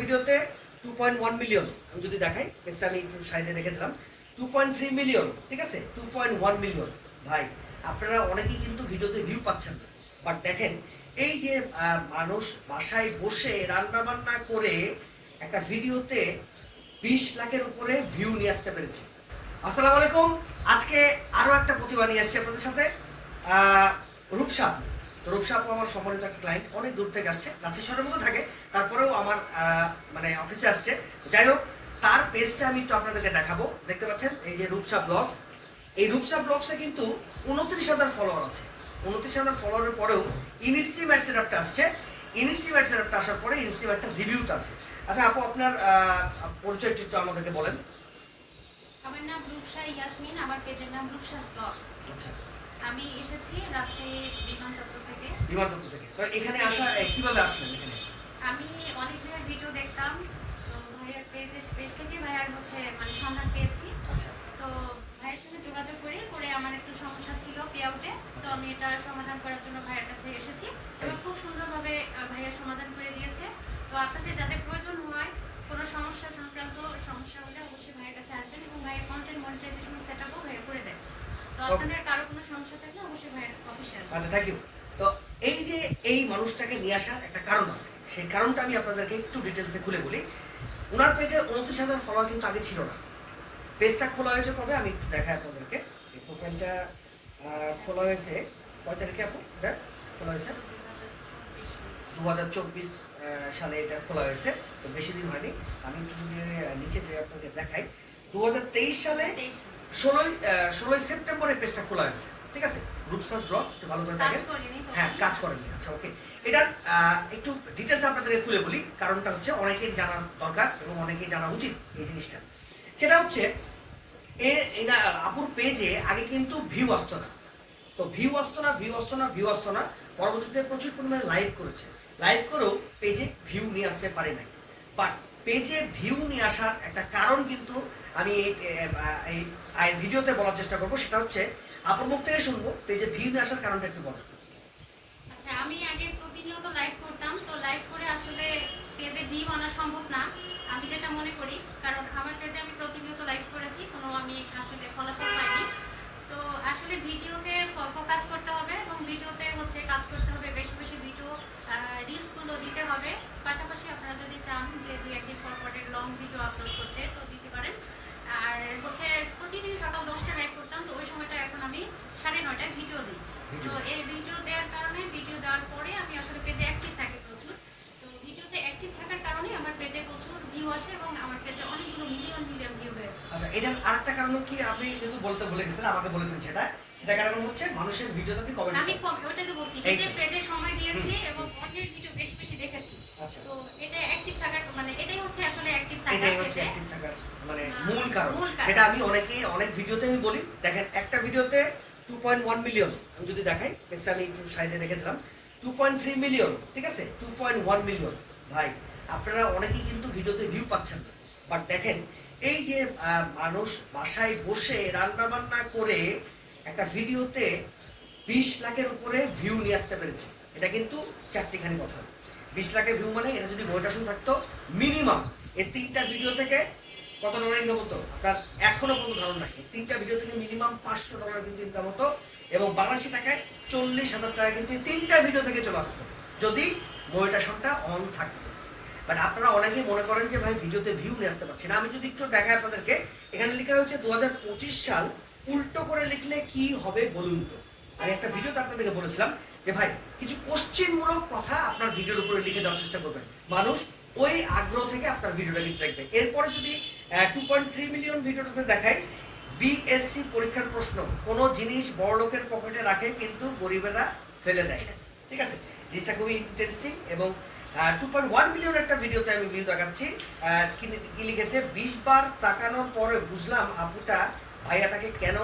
ভিডিওতে two point one million আমি যদি দেখাই পেজটা আমি একটু সাইডে রেখে দিলাম। টু পয়েন্ট থ্রি মিলিয়ন ঠিক আছে? টু পয়েন্ট ওয়ান মিলিয়ন ভাই আপনারা অনেকেই কিন্তু ভিডিওতে ভিউ পাচ্ছেন না। বাট দেখেন এই যে মানুষ বাসায় বসে রান্না বান্না করে একটা ভিডিওতে বিশ লাখের উপরে ভিউ নিয়ে আসতে পেরেছে। আসসালামু আলাইকুম। আজকে আরও একটা প্রতিভা নিয়ে আসছি আপনাদের সাথে। আহ, তো রূপসাপ আমার সম্মানিত একটা ক্লায়েন্ট অনেক দূর থেকে আসছে রাঁচি শহরের মধ্যে থাকে তারপরেও আমার মানে অফিসে আসছে। যাই হোক তার পেজটা আমি একটু আপনাদেরকে দেখাবো। দেখতে পাচ্ছেন এই যে রূপসা ব্লগস এই রূপসা ব্লগসে কিন্তু উনত্রিশ হাজার ফলোয়ার আছে। উনত্রিশ হাজার ফলোয়ারের পরেও ইনস্ট্রিমেট সেটআপটা আসছে। ইনস্ট্রিমেট সেটআপটা আসার পরে ইনস্ট্রিমেটটা রিভিউটা আছে। আচ্ছা আপু আপনার পরিচয়টি একটু আমাদেরকে বলেন। আমার নাম রূপসা ইয়াসমিন আমার পেজের নাম রূপসাস ব্লগ আচ্ছা। আমি এসেছি রাজশাহী বিমান চত্বর থেকে। বিমান চক্র থেকে। তো এখানে আসা কীভাবে আসলেন এখানে? আমি অনেক ভাইয়ের ভিডিও দেখতাম তো ভাইয়ার পেজের পেজ থেকে ভাইয়ার হচ্ছে মানে সন্ধান পেয়েছি। আচ্ছা। তো ভাইয়ের সঙ্গে যোগাযোগ করি করে আমার একটু সমস্যা ছিল পে আউটে তো আচ্ছা। আমি এটা সমাধান করার জন্য ভাইয়ের কাছে এসেছি। এবং খুব সুন্দরভাবে আহ, ভাইয়া সমাধান করে দিয়েছে। তো আপনাদের যাদের প্রয়োজন হয় কোনো সমস্যা সংক্রান্ত সমস্যা হলে অবশ্যই ভাইয়ের কাছে আসবেন এবং ভাইয়ের কন্টেন্ট মনিটাইজেশন সেট আপও ভাইয়া করে দেন আচ্ছা থ্যাংক ইউ তো এই যে এই মানুষটাকে নিয়ে আসার একটা কারণ আছে সেই কারণটা আমি আপনাদেরকে একটু ডিটেলসে খুলে বলি। ওনার পেজে উনত্রিশ হাজার ফলোয়ার কিন্তু আগে ছিল না। পেজটা খোলা হয়েছে কবে? আমি একটু দেখাই আপনাদেরকে। এই প্রোফাইলটা খোলা হয়েছে কয় তারিখে আপু এটা? খোলা হয়েছে? দু হাজার চব্বিশ সালে এটা খোলা হয়েছে তো বেশি দিন হয়নি। আমি একটু যদি নিচে যে আপনাকে দেখাই দু হাজার তেইশ সালে। ষোলোই ষোলোই সেপ্টেম্বরে পেজটা খোলা হয়েছে। ঠিক আছে? রূপসাস ব্লগ একটু ভালো করে তো। হ্যাঁ কাজ করেনি আচ্ছা ওকে। এটার একটু ডিটেলস আপনাদেরকে খুলে বলি। কারণটা হচ্ছে অনেকেই জানা দরকার এবং অনেকেই জানা উচিত এই জিনিসটা। সেটা হচ্ছে এ এনা আপুর পেজে আগে কিন্তু ভিউ আসতো না। তো ভিউ আসতো না ভিউ আসতো না ভিউ আসতো না। পরবর্তীতে প্রচুর পরিমাণে লাইভ করেছে। লাইভ করেও পেজে ভিউ নিয়ে আসতে পারে নাই। বাট পেজে ভিউ নিয়ে আসার একটা কারণ কিন্তু আমি এই ভিডিওতে বলার চেষ্টা করব, সেটা হচ্ছে আপুর মুখ থেকে শুনব পেজে ভিউ নিয়ে আসার কারণটা একটু বলো আচ্ছা আমি আগে প্রতিনিয়ত লাইভ করতাম, তো লাইভ করে আসলে পেজে ভিউ আনা সম্ভব না, আমি যেটা মনে করি, কারণ আমার পেজে আমি প্রতিনিয়ত লাইভ করেছি, কোনো আমি আসলে ফলাফল পাইনি। তো আসলে ভিডিওতে ফোকাস করতে হবে এবং ভিডিওতে হচ্ছে কাজ করতে হবে, বেশি বেশি ভিডিও রিলসগুলো দিতে হবে। পাশাপাশি আপনারা যদি চান যে দুই একদিন পর পরের লং ভিডিও আপলোড করতে তো দিতে পারেন। আর হচ্ছে প্রতিদিন সকাল দশটায় লাইভ করতাম তো ওই সময়টা এখন আমি সাড়ে নয়টায় ভিডিও দিই। তো এই ভিডিও দেওয়ার কারণে ভিডিও দেওয়ার পরে আমি আসলে পেজে অ্যাক্টিভ থাকি প্রচুর। তো ভিডিওতে অ্যাক্টিভ থাকার কারণে আমার পেজে প্রচুর ভিউ আসে এবং আমার পেজে অনেকগুলো মিলিয়ন মিলিয়ন ভিউ হয়েছে। আচ্ছা এটার আরেকটা কারণ কি? আপনি কিন্তু বলতে ভুলে গেছেন আমাকে বলেছেন সেটা। সেটা কারণ হচ্ছে মানুষের ভিডিওতে আপনি কমেন্ট আমি ওটাই তো বলছি পেজে সময় দিয়েছি এবং অন্যের ভিডিও বেশি বেশি দেখেছি। আচ্ছা। তো এটা অ্যাক্টিভ থাকার মানে এটাই হচ্ছে আসলে অ্যাক্টিভ থাকার এটাই হচ্ছে অ্যাক্টিভ থাকার মানে হ্যাঁ, মূল কারণ। এটা আমি অনেকেই অনেক ভিডিওতে আমি বলি দেখেন একটা ভিডিওতে টু পয়েন্ট ওয়ান মিলিয়ন আমি যদি দেখাই পেজটা আমি একটু সাইডে রেখে দিলাম। টু পয়েন্ট থ্রি মিলিয়ন ঠিক আছে? টু পয়েন্ট ওয়ান মিলিয়ন ভাই আপনারা অনেকেই কিন্তু ভিডিওতে ভিউ পাচ্ছেন না। বাট দেখেন এই যে আহ, মানুষ বাসায় বসে রান্না বান্না করে একটা ভিডিওতে বিশ লাখের উপরে ভিউ নিয়ে আসতে পেরেছে। এটা কিন্তু চারটিখানি কথা। বিশ লাখের ভিউ মানে এটা যদি মোটিভেশন থাকতো মিনিমাম এই তিনটা ভিডিও থেকে কত ডলার ইনকাম হতো? আপনার এখনও কোনো ধারণা নাই। তিনটা ভিডিও থেকে মিনিমাম পাঁচশো ডলার কিন্তু ইনকাম হতো এবং বাংলাদেশি টাকায় চল্লিশ হাজার টাকা কিন্তু তিনটা ভিডিও থেকে চলে আসতো, যদি মোটিভেশনটা অন থাকতো। বাট আপনারা অনেকেই মনে করেন যে, ভাই ভিডিওতে ভিউ নিয়ে আসতে পারছি না। আমি যদি একটু দেখাই আপনাদেরকে, এখানে লেখা হয়েছে দু হাজার পঁচিশ সাল উল্টো করে লিখলে কি হবে বলুন তো? আমি একটা ভিডিওতে আপনাদেরকে বলেছিলাম যে ভাই, কিছু কোশ্চেনমূলক কথা আপনার ভিডিওর উপরে লিখে দেওয়ার চেষ্টা করবেন। মানুষ ওই আগ্রহ থেকে আপনার ভিডিওটা লিখতে দেখবে এরপরে যদি টু পয়েন্ট থ্রি মিলিয়ন ভিডিওটাতে দেখাই বিএসসি পরীক্ষার প্রশ্ন, কোনো জিনিস বড় লোকের পকেটে রাখে কিন্তু গরিবেরা ফেলে দেয়। ঠিক আছে? জিনিসটা খুবই ইন্টারেস্টিং এবং টু পয়েন্ট ওয়ান মিলিয়ন একটা ভিডিওতে আমি ভিউ দেখাচ্ছি। কি লিখেছে? বিশ বার তাকানোর পরে বুঝলাম আপুটা ভাইয়াটাকে কেন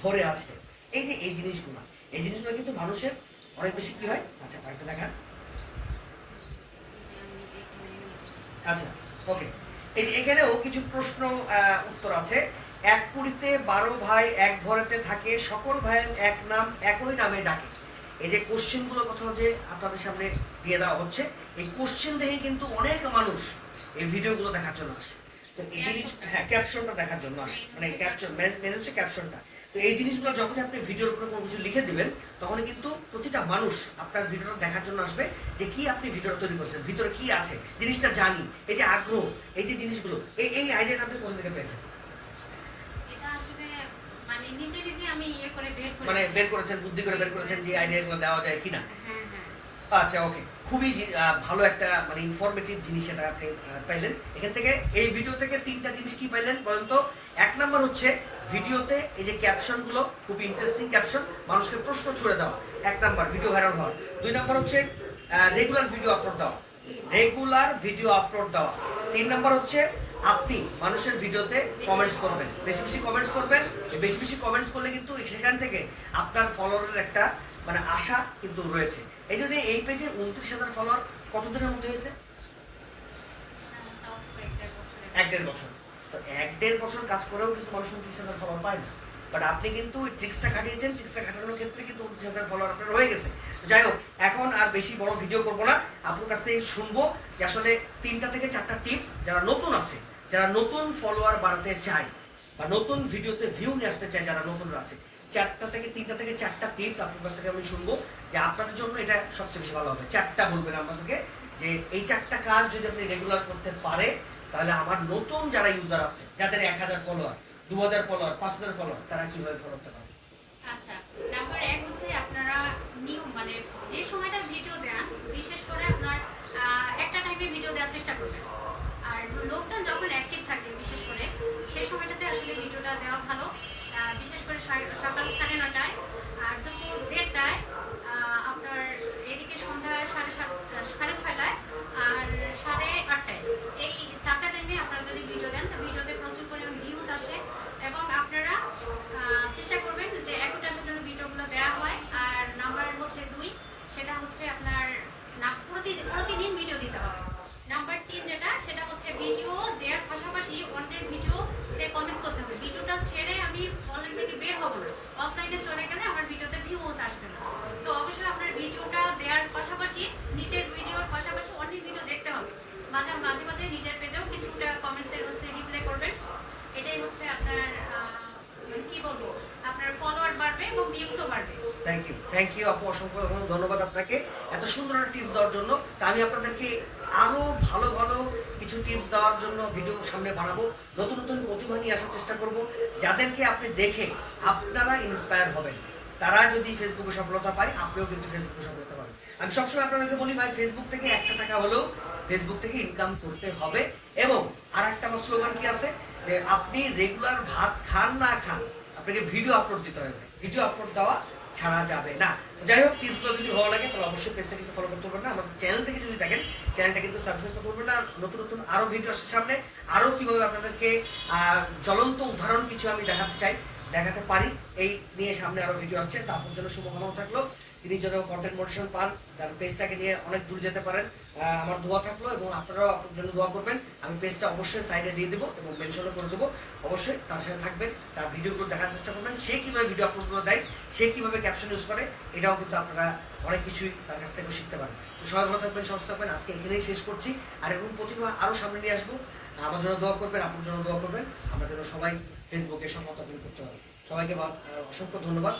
ধরে আছে? এই যে এই জিনিসগুলো এই জিনিসগুলো কিন্তু মানুষের অনেক বেশি কি হয়? আচ্ছা আরেকটা দেখান। আচ্ছা ওকে এই যে এখানেও কিছু প্রশ্ন উত্তর আছে। এক কুড়িতে বারো ভাই এক ঘরেতে থাকে, সকল ভাইয়ের এক নাম একই নামে ডাকে। এই যে কোশ্চেনগুলো কথা যে আপনাদের সামনে দিয়ে দেওয়া হচ্ছে, এই কোশ্চেন দেখে কিন্তু অনেক মানুষ এই ভিডিওগুলো দেখার জন্য আসে। তো এই জিনিস হ্যাঁ ক্যাপশনটা দেখার জন্য আসে। মানে ক্যাপশন মেন হচ্ছে ক্যাপশনটা তো এই জিনিসগুলো যখন আপনি ভিডিওর উপরে কোনো কিছু লিখে দিবেন তখন কিন্তু প্রতিটা মানুষ আপনার ভিডিওটা দেখার জন্য আসবে যে কি আপনি ভিডিওটা তৈরি করছেন ভিতরে কি আছে জিনিসটা জানি এই যে আগ্রহ এই যে জিনিসগুলো এই এই আইডিয়াটা আপনি কোথা থেকে পেয়েছেন? মানে ইয়ে বের মানে বের করেছেন বুদ্ধি করে বের করেছেন যে আইডিয়াগুলো দেওয়া যায় কিনা। হ্যাঁ আচ্ছা ওকে খুবই ভালো একটা মানে ইনফরমেটিভ জিনিস এটা আপনি পাইলেন। এখান থেকে এই ভিডিও থেকে তিনটা জিনিস কি পাইলেন বলেন তো? এক নাম্বার হচ্ছে ভিডিওতে এই যে ক্যাপশনগুলো খুব ইন্টারেস্টিং ক্যাপশন মানুষকে প্রশ্ন ছুড়ে দেওয়া। এক নাম্বার ভিডিও ভাইরাল হওয়ার। দুই নাম্বার হচ্ছে রেগুলার ভিডিও আপলোড দেওয়া। রেগুলার ভিডিও আপলোড দেওয়া। তিন নাম্বার হচ্ছে আপনি মানুষের ভিডিওতে কমেন্টস করবেন। বেশি বেশি কমেন্টস করবেন। বেশি বেশি কমেন্টস করলে কিন্তু সেখান থেকে আপনার ফলোয়ারের একটা মানে আশা কিন্তু রয়েছে। এই জন্য এই পেজে উনত্রিশ হাজার ফলোয়ার কতদিনের মধ্যে হয়েছে? হ্যাঁ, এক দেড় বছর। তো এক দেড় বছর কাজ করেও কিন্তু মানুষ উনত্রিশ হাজার ফলোয়ার পায় না। বাট আপনি কিন্তু ট্রিক্সটা খাটিয়েছেন ট্রিক্সটা খাটানোর ক্ষেত্রে কিন্তু উনত্রিশ হাজার ফলোয়ার আপনার হয়ে গেছে। যাই হোক এখন আর বেশি বড় ভিডিও করব না। আপনার কাছ থেকে শুনব যে আসলে তিনটা থেকে চারটা টিপস যারা নতুন আছে যারা নতুন ফলোয়ার বাড়াতে চায় বা নতুন ভিডিওতে ভিউ নিয়ে আসতে চায় যারা নতুন আছে চারটা থেকে তিনটা থেকে চারটা টিপস আপনার কাছ থেকে আমি শুনব যে আপনাদের জন্য এটা সবচেয়ে বেশি ভালো হবে। চারটা বলবেন আপনাদেরকে যে এই চারটা কাজ যদি আপনি রেগুলার করতে পারে, তাহলে আমার নতুন যারা ইউজার আছে, যাদের এক হাজার ফলোয়ার দু হাজার ফলোয়ার পাঁচ হাজার ফলোয়ার তারা কীভাবে ফলো করতে পারে আচ্ছা নাম্বার এক হচ্ছে আপনারা নিয়ম মানে যে সময়টা ভিডিও দেন বিশেষ করে আপনার আহ, একটা টাইমে ভিডিও দেওয়ার চেষ্টা করবেন আর লোকজন যখন অ্যাক্টিভ থাকে বিশেষ করে সেই সময়টাতে আসলে ভিডিওটা দেওয়া ভালো আহ, বিশেষ করে সকাল সাড়ে নটায় আর দুপুর দেড়টায় আহ, আপনার এদিকে সন্ধ্যা সাড়ে সাত সাড়ে ছয়টায় আর সাড়ে আটটায় এই চারটা টাইমে আপনারা যদি ভিডিও দেন তো ভিডিওতে প্রচুর পরিমাণ ভিউজ আসে এবং আপনারা আহ, চেষ্টা করবেন যে একই টাইমের জন্য ভিডিওগুলো দেওয়া হয় আর নাম্বার হচ্ছে দুই সেটা হচ্ছে আপনার না প্রতিদিন প্রতিদিন ভিডিও দিতে হবে নাম্বার তিন যেটা সেটা হচ্ছে ভিডিও দেওয়ার পাশাপাশি অন্যের ভিডিওতে কমেন্টস করতে হবে ভিডিওটা ছেড়ে আমি অনলাইন থেকে বের হব না অফলাইনে চলে গেলে আমার ভিডিওতে ভিউজ আসবে না তো অবশ্যই আপনার ভিডিওটা দেওয়ার পাশাপাশি নিজের ভিডিওর পাশাপাশি অন্যের ভিডিও দেখতে হবে মাঝে মাঝে মাঝে নিজের পেজেও কিছুটা কমেন্টসের হচ্ছে রিপ্লাই করবেন এটাই হচ্ছে আপনার আহ, মানে কি বলব আপনার ফলোয়ার বাড়বে এবং ভিউসও বাড়বে থ্যাংক ইউ থ্যাংক ইউ আপু, অসংখ্য ধন্যবাদ আপনাকে। এত সুন্দর একটা টিপস দেওয়ার জন্য। তা আমি আপনাদেরকে আরও ভালো ভালো কিছু টিপস দেওয়ার জন্য ভিডিও সামনে বানাবো। নতুন নতুন প্রতিভা নিয়ে আসার চেষ্টা করব। যাদেরকে আপনি দেখে আপনারা ইন্সপায়ার হবেন। তারা যদি ফেসবুকে সফলতা পায়, আপনিও কিন্তু ফেসবুকে সফলতা পাবেন। আমি সবসময় আপনাদেরকে বলি, ভাই ফেসবুক থেকে একটা টাকা হলেও ফেসবুক থেকে ইনকাম করতে হবে। এবং আর একটা আমার স্লোগান কি আছে? যে আপনি রেগুলার ভাত খান, না খান। আপনাকে ভিডিও আপলোড দিতে হবে। ভিডিও আপলোড দেওয়া ছাড়া যাবে না। যাই হোক টিপসগুলো যদি ভালো লাগে, তাহলে অবশ্যই পেজটা কিন্তু ফলো করতে পারবেন না। আমাদের চ্যানেল থেকে যদি দেখেন চ্যানেলটা কিন্তু সাবস্ক্রাইব করতে পারবেন না। নতুন নতুন আরও ভিডিও সামনে। আরও কীভাবে আপনাদেরকে জ্বলন্ত উদাহরণ কিছু আমি দেখাতে চাই। দেখাতে পারি। এই নিয়ে সামনে আরও ভিডিও আসছে, তারপর জন্য শুভকামনা থাকল। তিনি যেন কন্টেন্ট মোটিভেশন পান, তার পেজটাকে নিয়ে অনেক দূর যেতে পারেন। আমার দোয়া থাকল এবং আপনারাও আপনার জন্য দোয়া করবেন। আমি পেজটা অবশ্যই সাইডে দিয়ে দেবো এবং মেনশনও করে দেবো। অবশ্যই তার সাথে থাকবেন, তার ভিডিওগুলো দেখার চেষ্টা করবেন। সে কীভাবে ভিডিও আপলোডগুলো দেয়, সে কীভাবে ক্যাপশন ইউজ করে, এটাও কিন্তু আপনারা অনেক কিছুই তার কাছ থেকে শিখতে পারেন তো সবাই ভালো থাকবেন, সুস্থ থাকবেন। আজকে এখানেই শেষ করছি। আর এরকম প্রতিভা আরও সামনে নিয়ে আসব। আমার জন্য দোয়া করবেন আপনার জন্য দোয়া করবেন। আমরা যেন সবাই ফেসবুকে সম্মত অর্জন করতে হবে। সবাইকে অসংখ্য ধন্যবাদ।